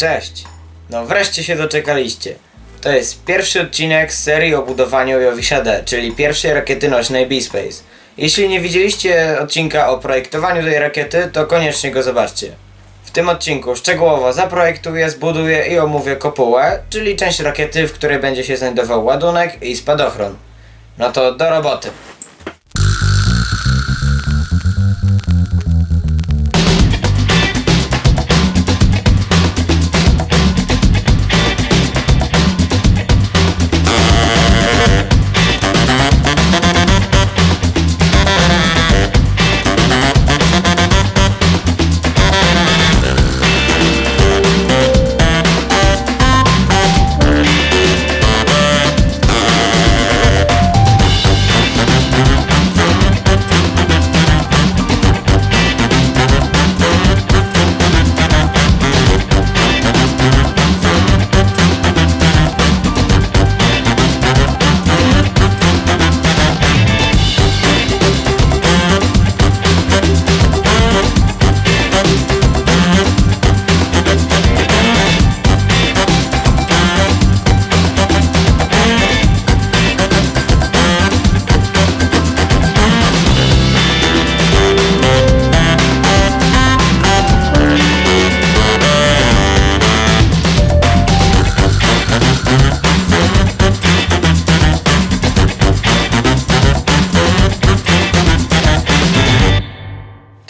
Cześć! No wreszcie się doczekaliście. To jest pierwszy odcinek serii o budowaniu Jowisha D, czyli pierwszej rakiety nośnej B-Space. Jeśli nie widzieliście odcinka o projektowaniu tej rakiety, to koniecznie go zobaczcie. W tym odcinku szczegółowo zaprojektuję, zbuduję i omówię kopułę, czyli część rakiety, w której będzie się znajdował ładunek i spadochron. No to do roboty.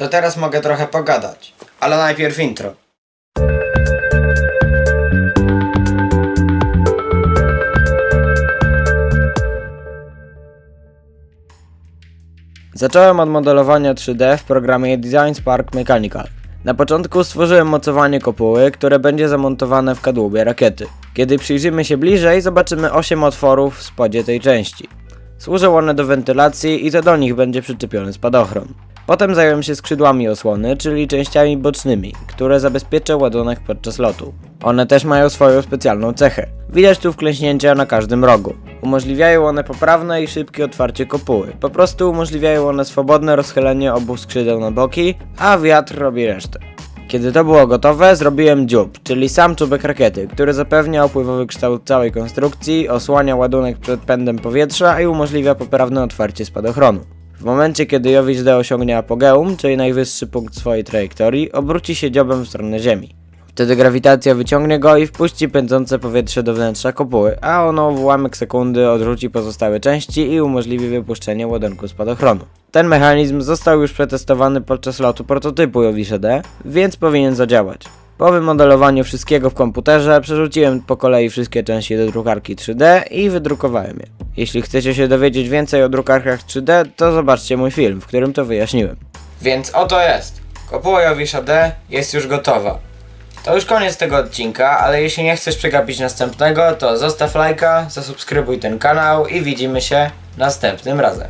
To teraz mogę trochę pogadać, ale najpierw intro. Zacząłem od modelowania 3D w programie Design Spark Mechanical. Na początku stworzyłem mocowanie kopuły, które będzie zamontowane w kadłubie rakiety. Kiedy przyjrzymy się bliżej, zobaczymy 8 otworów w spodzie tej części. Służą one do wentylacji i to do nich będzie przyczepiony spadochron. Potem zająłem się skrzydłami osłony, czyli częściami bocznymi, które zabezpieczą ładunek podczas lotu. One też mają swoją specjalną cechę. Widać tu wklęśnięcia na każdym rogu. Umożliwiają one poprawne i szybkie otwarcie kopuły. Po prostu umożliwiają one swobodne rozchylenie obu skrzydeł na boki, a wiatr robi resztę. Kiedy to było gotowe, zrobiłem dziób, czyli sam czubek rakiety, który zapewnia opływowy kształt całej konstrukcji, osłania ładunek przed pędem powietrza i umożliwia poprawne otwarcie spadochronu. W momencie, kiedy Jowisz D osiągnie apogeum, czyli najwyższy punkt swojej trajektorii, obróci się dziobem w stronę Ziemi. Wtedy grawitacja wyciągnie go i wpuści pędzące powietrze do wnętrza kopuły, a ono w ułamek sekundy odrzuci pozostałe części i umożliwi wypuszczenie ładunku spadochronu. Ten mechanizm został już przetestowany podczas lotu prototypu Jowisza D, więc powinien zadziałać. Po wymodelowaniu wszystkiego w komputerze przerzuciłem po kolei wszystkie części do drukarki 3D i wydrukowałem je. Jeśli chcecie się dowiedzieć więcej o drukarkach 3D, to zobaczcie mój film, w którym to wyjaśniłem. Więc oto jest. Kopuła Jowisza D jest już gotowa. To już koniec tego odcinka, ale jeśli nie chcesz przegapić następnego, to zostaw lajka, zasubskrybuj ten kanał i widzimy się następnym razem.